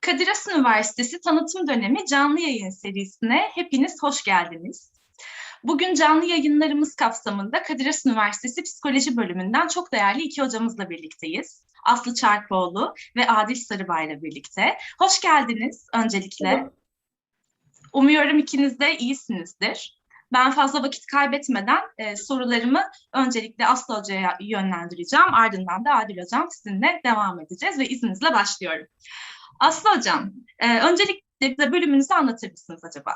Kadir Has Üniversitesi Tanıtım Dönemi canlı yayın serisine hepiniz hoş geldiniz. Bugün canlı yayınlarımız kapsamında Kadir Has Üniversitesi Psikoloji Bölümünden çok değerli iki hocamızla birlikteyiz. Aslı Çarkoğlu ve Adil Sarıbay ile birlikte. Hoş geldiniz öncelikle. Umuyorum ikiniz de iyisinizdir. Ben fazla vakit kaybetmeden e, sorularımı öncelikle Aslı Hoca'ya yönlendireceğim. Ardından da Adil Hocam sizinle devam edeceğiz ve izninizle başlıyorum. Aslı Hocam, e, öncelikle bize bölümünüzü anlatır mısınız acaba?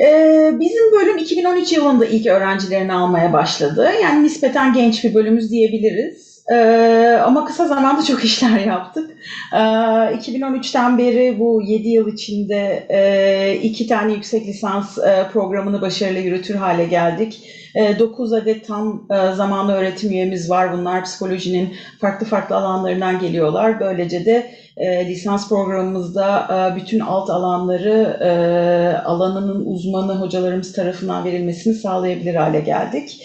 Ee, bizim bölüm 2013 yılında ilk öğrencilerini almaya başladı. Yani nispeten genç bir bölümümüz diyebiliriz. Ee, ama kısa zamanda çok işler yaptık. Ee, 2013'ten beri bu 7 yıl içinde e, iki tane yüksek lisans e, programını başarıyla yürütür hale geldik. E, 9 adet tam e, zamanlı öğretim üyemiz var. Bunlar psikolojinin farklı farklı alanlarından geliyorlar. Böylece de e, lisans programımızda e, bütün alt alanları e, alanının uzmanı hocalarımız tarafından verilmesini sağlayabilir hale geldik.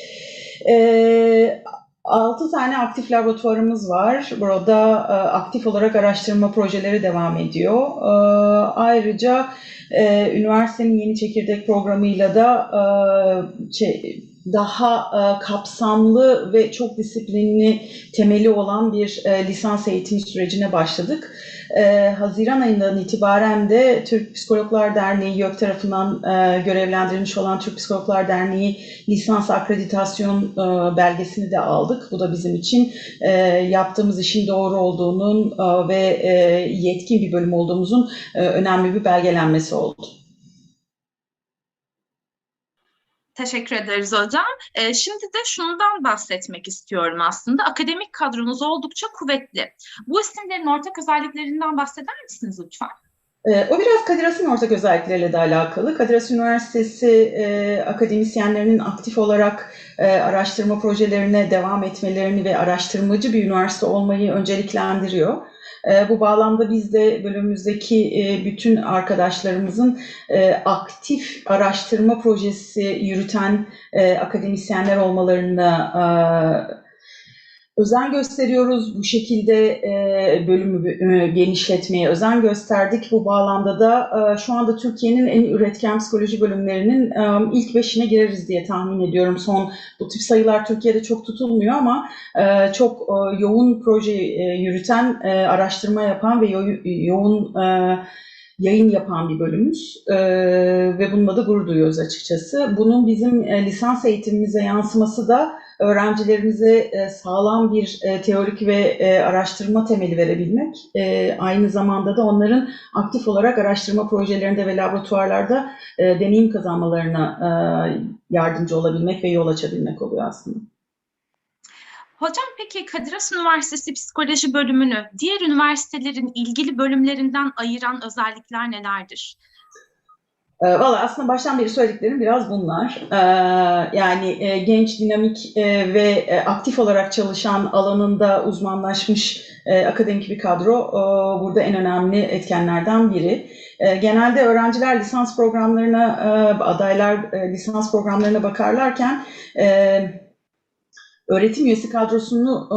E, 6 tane aktif laboratuvarımız var. Burada e, aktif olarak araştırma projeleri devam ediyor. E, ayrıca e, üniversitenin yeni çekirdek programıyla da e, daha e, kapsamlı ve çok disiplinli temeli olan bir e, lisans eğitimi sürecine başladık. E, Haziran ayından itibaren de Türk Psikologlar Derneği YÖK tarafından e, görevlendirilmiş olan Türk Psikologlar Derneği lisans akreditasyon e, belgesini de aldık. Bu da bizim için e, yaptığımız işin doğru olduğunun e, ve e, yetkin bir bölüm olduğumuzun e, önemli bir belgelenmesi oldu. Teşekkür ederiz hocam. Ee, şimdi de şundan bahsetmek istiyorum aslında. Akademik kadronuz oldukça kuvvetli. Bu isimlerin ortak özelliklerinden bahseder misiniz lütfen? Ee, o biraz Kadir Has'ın ortak özellikleriyle de alakalı. Kadir Has Üniversitesi e, akademisyenlerinin aktif olarak e, araştırma projelerine devam etmelerini ve araştırmacı bir üniversite olmayı önceliklendiriyor. E, bu bağlamda biz de bölümümüzdeki e, bütün arkadaşlarımızın e, aktif araştırma projesi yürüten e, akademisyenler olmalarına e, özen gösteriyoruz. Bu şekilde e, bölümü e, genişletmeye özen gösterdik. Bu bağlamda da e, şu anda Türkiye'nin en üretken psikoloji bölümlerinin e, ilk beşine gireriz diye tahmin ediyorum. Son bu tip sayılar Türkiye'de çok tutulmuyor ama e, çok e, yoğun proje e, yürüten, e, araştırma yapan ve yo yoğun e, yayın yapan bir bölümümüz ee, ve bununla da gurur duyuyoruz açıkçası. Bunun bizim e, lisans eğitimimize yansıması da öğrencilerimize e, sağlam bir e, teorik ve e, araştırma temeli verebilmek, aynı zamanda da onların aktif olarak araştırma projelerinde ve laboratuvarlarda deneyim kazanmalarına yardımcı olabilmek ve yol açabilmek oluyor aslında. Hocam peki Kadir Has Üniversitesi Psikoloji bölümünü diğer üniversitelerin ilgili bölümlerinden ayıran özellikler nelerdir? E, Valla aslında baştan beri söylediklerim biraz bunlar. E, yani e, genç, dinamik e, ve e, aktif olarak çalışan alanında uzmanlaşmış akademik bir kadro burada en önemli etkenlerden biri. E, genelde öğrenciler lisans programlarına, adaylar lisans programlarına bakarlarken öğretim üyesi kadrosunu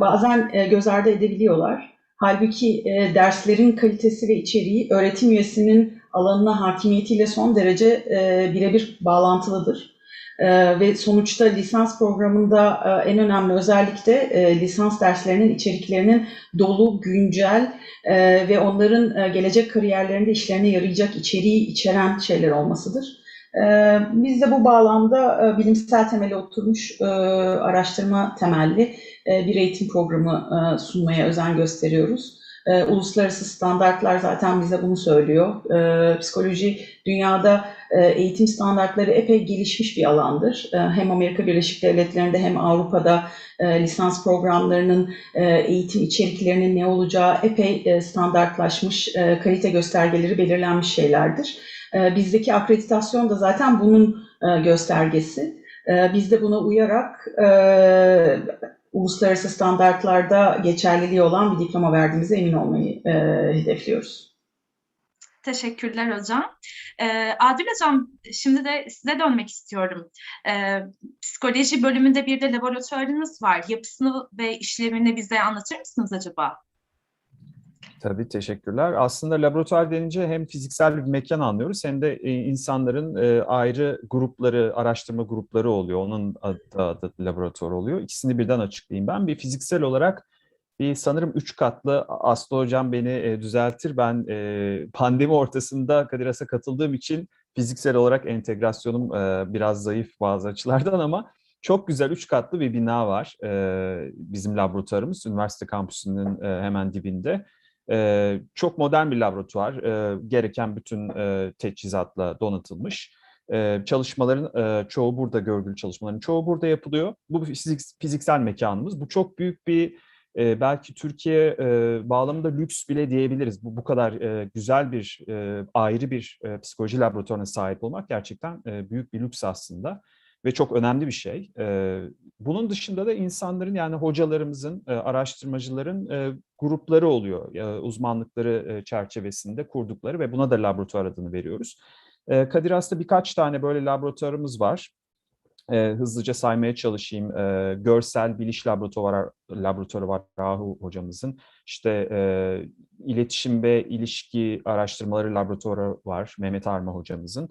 bazen göz ardı edebiliyorlar. Halbuki derslerin kalitesi ve içeriği öğretim üyesinin alanına hakimiyetiyle son derece e, birebir bağlantılıdır. E, ve sonuçta lisans programında e, en önemli özellik de e, lisans derslerinin içeriklerinin dolu, güncel e, ve onların e, gelecek kariyerlerinde işlerine yarayacak içeriği içeren şeyler olmasıdır. Ee, Biz de bu bağlamda e, bilimsel temeli oturmuş e, araştırma temelli e, bir eğitim programı e, sunmaya özen gösteriyoruz. E, Uluslararası standartlar zaten bize bunu söylüyor. E, Psikoloji dünyada e, eğitim standartları epey gelişmiş bir alandır. E, Hem Amerika Birleşik Devletleri'nde hem Avrupa'da e, lisans programlarının e, eğitim içeriklerinin ne olacağı epey e, standartlaşmış, e, kalite göstergeleri belirlenmiş şeylerdir. E, Bizdeki akreditasyon da zaten bunun e, göstergesi. E, Biz de buna uyarak e, uluslararası standartlarda geçerliliği olan bir diploma verdiğimize emin olmayı e, hedefliyoruz. Teşekkürler hocam. Ee, Adil hocam, şimdi de size dönmek istiyorum. Ee, psikoloji bölümünde bir de laboratuvarınız var. Yapısını ve işlevini bize anlatır mısınız acaba? Tabii teşekkürler. Aslında laboratuvar denince hem fiziksel bir mekan anlıyoruz hem de e, insanların e, ayrı grupları, araştırma grupları oluyor. Onun adı, adı laboratuvar oluyor. İkisini birden açıklayayım ben. Bir fiziksel olarak bir sanırım üç katlı Aslı Hocam beni e, düzeltir. Ben pandemi ortasında Kadiras'a katıldığım için fiziksel olarak entegrasyonum biraz zayıf bazı açılardan ama çok güzel üç katlı bir bina var. Bizim laboratuvarımız üniversite kampüsünün hemen dibinde. Çok modern bir laboratuvar. Gereken bütün teçhizatla donatılmış. Çalışmaların çoğu burada, görgülü çalışmaların çoğu burada yapılıyor. Bu fizik, fiziksel mekanımız. Bu çok büyük bir belki Türkiye bağlamında lüks bile diyebiliriz. Bu bu kadar güzel bir ayrı bir psikoloji laboratuvarına sahip olmak gerçekten büyük bir lüks aslında ve çok önemli bir şey. Bunun dışında da insanların yani hocalarımızın, araştırmacıların grupları oluyor. Uzmanlıkları çerçevesinde kurdukları ve buna da laboratuvar adını veriyoruz. Kadir Has'ta birkaç tane böyle laboratuvarımız var hızlıca saymaya çalışayım. Görsel biliş laboratuvarı, laboratuvarı var Rahu hocamızın. İşte iletişim ve ilişki araştırmaları laboratuvarı var Mehmet Arma hocamızın.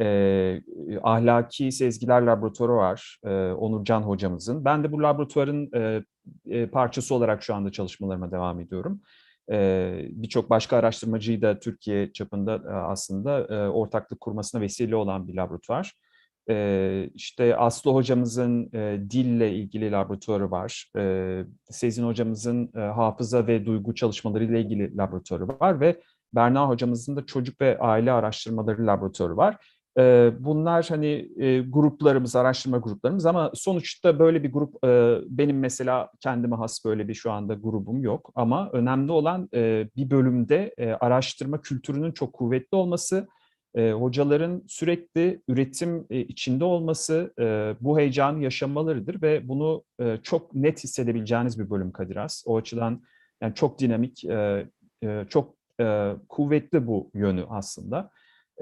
E, ahlaki sezgiler laboratuvarı var e, Onurcan hocamızın. Ben de bu laboratuvarın e, e, parçası olarak şu anda çalışmalarıma devam ediyorum. Ee, birçok başka araştırmacıyı da Türkiye çapında e, aslında e, ortaklık kurmasına vesile olan bir laboratuvar. Ee, işte Aslı hocamızın e, dille ilgili laboratuvarı var. Ee, Sezin hocamızın e, hafıza ve duygu çalışmaları ile ilgili laboratuvarı var ve Berna hocamızın da çocuk ve aile araştırmaları laboratuvarı var. Bunlar hani gruplarımız, araştırma gruplarımız ama sonuçta böyle bir grup, benim mesela kendime has böyle bir şu anda grubum yok. Ama önemli olan bir bölümde araştırma kültürünün çok kuvvetli olması, hocaların sürekli üretim içinde olması bu heyecanı yaşamalarıdır ve bunu çok net hissedebileceğiniz bir bölüm Kadir Has. O açıdan yani çok dinamik, çok kuvvetli bu yönü aslında.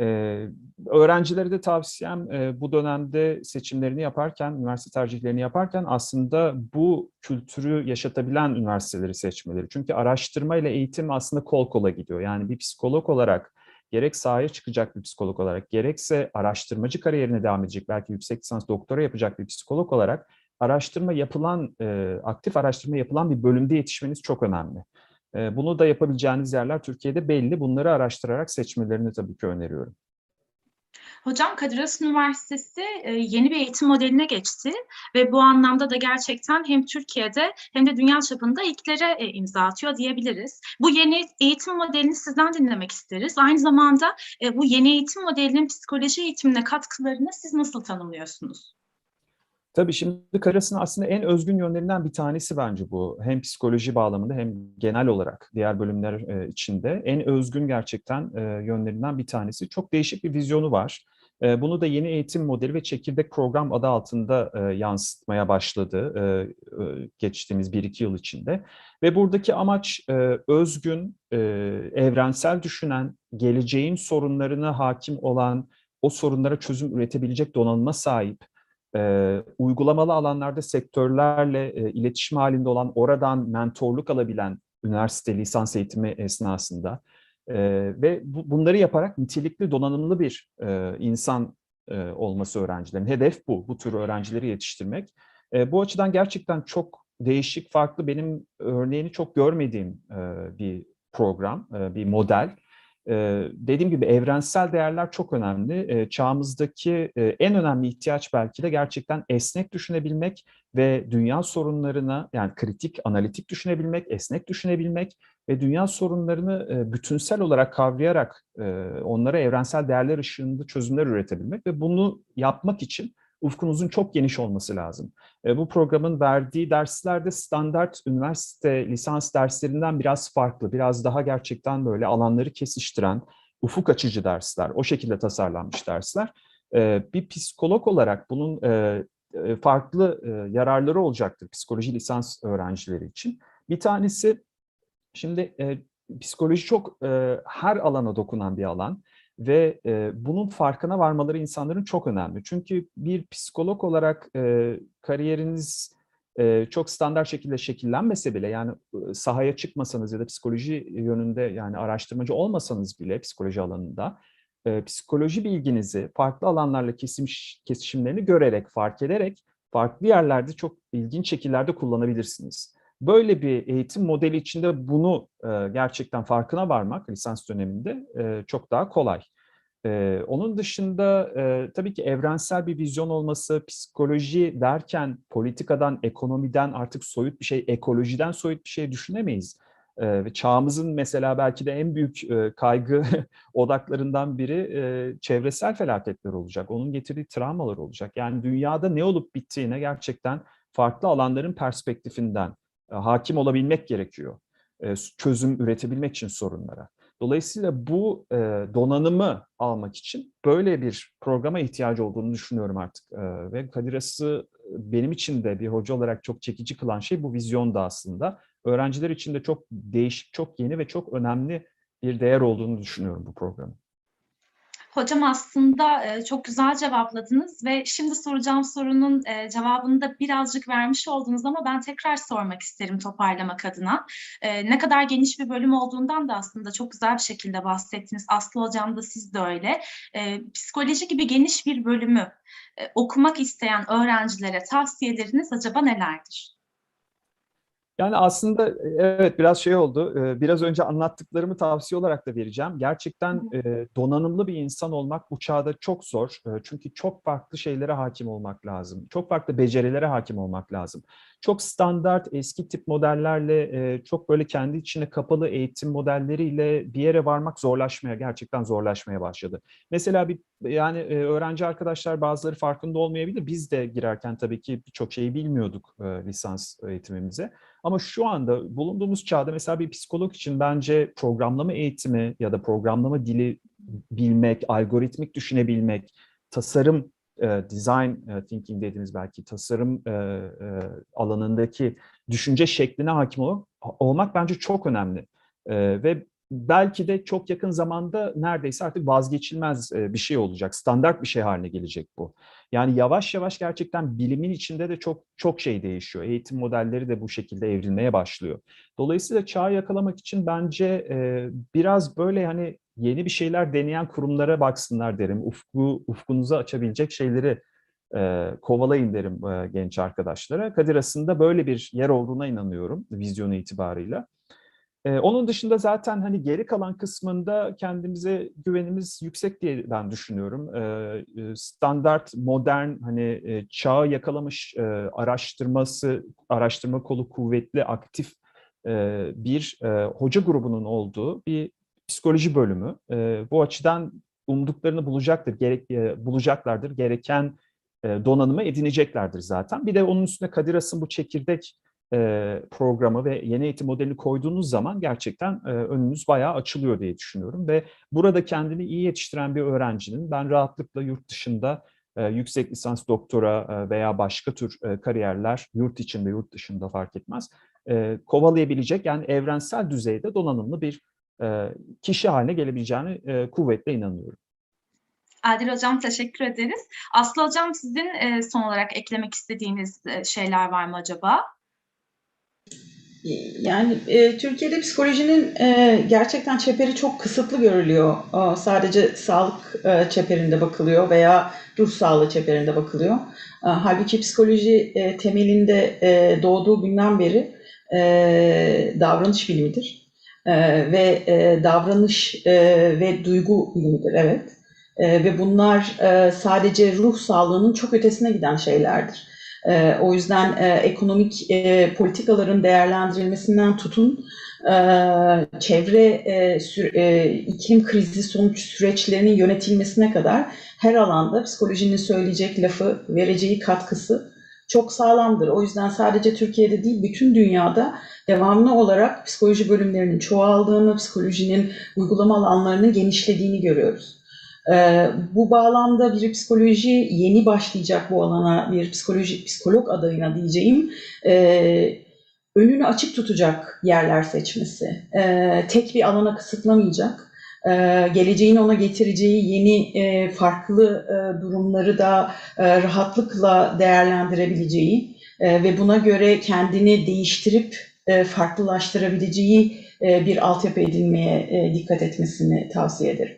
Ee, öğrencilere de tavsiyem e, bu dönemde seçimlerini yaparken, üniversite tercihlerini yaparken aslında bu kültürü yaşatabilen üniversiteleri seçmeleri. Çünkü araştırma ile eğitim aslında kol kola gidiyor. Yani bir psikolog olarak gerek sahaya çıkacak bir psikolog olarak, gerekse araştırmacı kariyerine devam edecek, belki yüksek lisans doktora yapacak bir psikolog olarak araştırma yapılan, e, aktif araştırma yapılan bir bölümde yetişmeniz çok önemli. E, bunu da yapabileceğiniz yerler Türkiye'de belli. Bunları araştırarak seçmelerini tabii ki öneriyorum. Hocam Kadir Has Üniversitesi e, yeni bir eğitim modeline geçti ve bu anlamda da gerçekten hem Türkiye'de hem de dünya çapında ilklere e, imza atıyor diyebiliriz. Bu yeni eğitim modelini sizden dinlemek isteriz. Aynı zamanda e, bu yeni eğitim modelinin psikoloji eğitimine katkılarını siz nasıl tanımlıyorsunuz? Tabii şimdi Karas'ın aslında en özgün yönlerinden bir tanesi bence bu. Hem psikoloji bağlamında hem genel olarak diğer bölümler içinde en özgün gerçekten yönlerinden bir tanesi. Çok değişik bir vizyonu var. Bunu da yeni eğitim modeli ve çekirdek program adı altında yansıtmaya başladı geçtiğimiz 1-2 yıl içinde. Ve buradaki amaç özgün, evrensel düşünen, geleceğin sorunlarına hakim olan, o sorunlara çözüm üretebilecek donanıma sahip, e, uygulamalı alanlarda sektörlerle e, iletişim halinde olan, oradan mentorluk alabilen üniversite lisans eğitimi esnasında e, ve bu, bunları yaparak nitelikli, donanımlı bir e, insan e, olması öğrencilerin. Hedef bu, bu tür öğrencileri yetiştirmek. E, bu açıdan gerçekten çok değişik, farklı, benim örneğini çok görmediğim e, bir program, e, bir model. Dediğim gibi evrensel değerler çok önemli. Çağımızdaki en önemli ihtiyaç belki de gerçekten esnek düşünebilmek ve dünya sorunlarına yani kritik, analitik düşünebilmek, esnek düşünebilmek ve dünya sorunlarını bütünsel olarak kavrayarak onlara evrensel değerler ışığında çözümler üretebilmek ve bunu yapmak için ufkunuzun çok geniş olması lazım. E, bu programın verdiği dersler de standart üniversite lisans derslerinden biraz farklı, biraz daha gerçekten böyle alanları kesiştiren, ufuk açıcı dersler, o şekilde tasarlanmış dersler. E, bir psikolog olarak bunun e, farklı yararları olacaktır psikoloji lisans öğrencileri için. Bir tanesi, şimdi psikoloji çok her alana dokunan bir alan ve e, bunun farkına varmaları insanların çok önemli. Çünkü bir psikolog olarak e, kariyeriniz e, çok standart şekilde şekillenmese bile yani e, sahaya çıkmasanız ya da psikoloji yönünde yani araştırmacı olmasanız bile psikoloji alanında e, psikoloji bilginizi farklı alanlarla kesim, kesişimlerini görerek, fark ederek farklı yerlerde çok ilginç şekillerde kullanabilirsiniz. Böyle bir eğitim modeli içinde bunu e, gerçekten farkına varmak lisans döneminde e, çok daha kolay. Ee, onun dışında e, tabii ki evrensel bir vizyon olması, psikoloji derken politikadan, ekonomiden artık soyut bir şey, ekolojiden soyut bir şey düşünemeyiz. Ve çağımızın mesela belki de en büyük e, kaygı odaklarından biri e, çevresel felaketler olacak. Onun getirdiği travmalar olacak. Yani dünyada ne olup bittiğine gerçekten farklı alanların perspektifinden e, hakim olabilmek gerekiyor. E, çözüm üretebilmek için sorunlara. Dolayısıyla bu e, donanımı almak için böyle bir programa ihtiyacı olduğunu düşünüyorum artık. E, ve Kadir Has'ı benim için de bir hoca olarak çok çekici kılan şey bu vizyon da aslında. Öğrenciler için de çok değişik, çok yeni ve çok önemli bir değer olduğunu düşünüyorum bu programın. Hocam aslında e, çok güzel cevapladınız ve şimdi soracağım sorunun e, cevabını da birazcık vermiş oldunuz ama ben tekrar sormak isterim toparlamak adına. E, ne kadar geniş bir bölüm olduğundan da aslında çok güzel bir şekilde bahsettiniz. Aslı Hocam da siz de öyle. Psikoloji gibi geniş bir bölümü okumak isteyen öğrencilere tavsiyeleriniz acaba nelerdir? Yani aslında evet biraz şey oldu. Biraz önce anlattıklarımı tavsiye olarak da vereceğim. Gerçekten donanımlı bir insan olmak bu çağda çok zor. Çünkü çok farklı şeylere hakim olmak lazım. Çok farklı becerilere hakim olmak lazım. Çok standart eski tip modellerle çok böyle kendi içine kapalı eğitim modelleriyle bir yere varmak zorlaşmaya gerçekten zorlaşmaya başladı. Mesela bir yani öğrenci arkadaşlar bazıları farkında olmayabilir. Biz de girerken tabii ki birçok şeyi bilmiyorduk lisans eğitimimize. Ama şu anda bulunduğumuz çağda mesela bir psikolog için bence programlama eğitimi ya da programlama dili bilmek, algoritmik düşünebilmek, tasarım, e, design thinking dediğimiz belki tasarım alanındaki düşünce şekline hakim ol, olmak bence çok önemli. Ve belki de çok yakın zamanda neredeyse artık vazgeçilmez bir şey olacak. Standart bir şey haline gelecek bu. Yani yavaş yavaş gerçekten bilimin içinde de çok çok şey değişiyor. Eğitim modelleri de bu şekilde evrilmeye başlıyor. Dolayısıyla çağı yakalamak için bence biraz böyle hani yeni bir şeyler deneyen kurumlara baksınlar derim. Ufku ufkunuzu açabilecek şeyleri e, kovalayın derim e, genç arkadaşlara. Kadir aslında böyle bir yer olduğuna inanıyorum vizyonu itibarıyla. Ee, onun dışında zaten hani geri kalan kısmında kendimize güvenimiz yüksek diye ben düşünüyorum. Ee, standart, modern, hani e, çağı yakalamış e, araştırması, araştırma kolu kuvvetli, aktif e, bir e, hoca grubunun olduğu bir psikoloji bölümü. E, bu açıdan umduklarını bulacaktır, gerek e, bulacaklardır, gereken e, donanımı edineceklerdir zaten. Bir de onun üstüne Kadir As'ın bu çekirdek e, programı ve yeni eğitim modelini koyduğunuz zaman gerçekten e, önünüz bayağı açılıyor diye düşünüyorum. Ve burada kendini iyi yetiştiren bir öğrencinin ben rahatlıkla yurt dışında e, yüksek lisans, doktora e, veya başka tür e, kariyerler yurt içinde, yurt dışında fark etmez e, kovalayabilecek yani evrensel düzeyde donanımlı bir kişi haline gelebileceğini e, kuvvetle inanıyorum. Adil Hocam teşekkür ederiz. Aslı Hocam sizin e, son olarak eklemek istediğiniz e, şeyler var mı acaba? Yani e, Türkiye'de psikolojinin e, gerçekten çeperi çok kısıtlı görülüyor. E, sadece sağlık e, çeperinde bakılıyor veya ruh sağlığı çeperinde bakılıyor. E, halbuki psikoloji e, temelinde e, doğduğu günden beri e, davranış bilimidir. E, ve e, davranış e, ve duygu bilimidir, evet. E, ve bunlar e, sadece ruh sağlığının çok ötesine giden şeylerdir. E, o yüzden ekonomik politikaların değerlendirilmesinden tutun çevre iklim krizi sonuç süreçlerinin yönetilmesine kadar her alanda psikolojinin söyleyecek lafı, vereceği katkısı çok sağlamdır. O yüzden sadece Türkiye'de değil bütün dünyada devamlı olarak psikoloji bölümlerinin çoğaldığını, psikolojinin uygulama alanlarının genişlediğini görüyoruz. Ee, bu bağlamda bir psikoloji yeni başlayacak bu alana bir psikoloji psikolog adayına diyeceğim e, önünü açık tutacak yerler seçmesi. E, tek bir alana kısıtlamayacak. E, geleceğin ona getireceği yeni e, farklı e, durumları da rahatlıkla değerlendirebileceği ve buna göre kendini değiştirip e, farklılaştırabileceği e, bir altyapı edinmeye dikkat etmesini tavsiye ederim.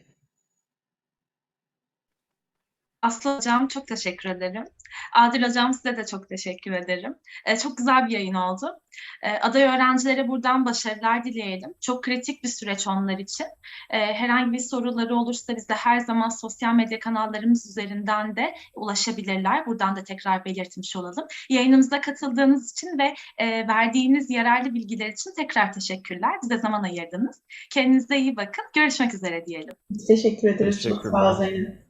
Aslı Hocam çok teşekkür ederim. Adil Hocam size de çok teşekkür ederim. Ee, çok güzel bir yayın oldu. Ee, aday öğrencilere buradan başarılar dileyelim. Çok kritik bir süreç onlar için. Ee, herhangi bir soruları olursa bize her zaman sosyal medya kanallarımız üzerinden de ulaşabilirler. Buradan da tekrar belirtmiş olalım. Yayınımıza katıldığınız için ve e, verdiğiniz yararlı bilgiler için tekrar teşekkürler. Bize zaman ayırdınız. Kendinize iyi bakın. Görüşmek üzere diyelim. Teşekkür ederiz. Çok sağ olun.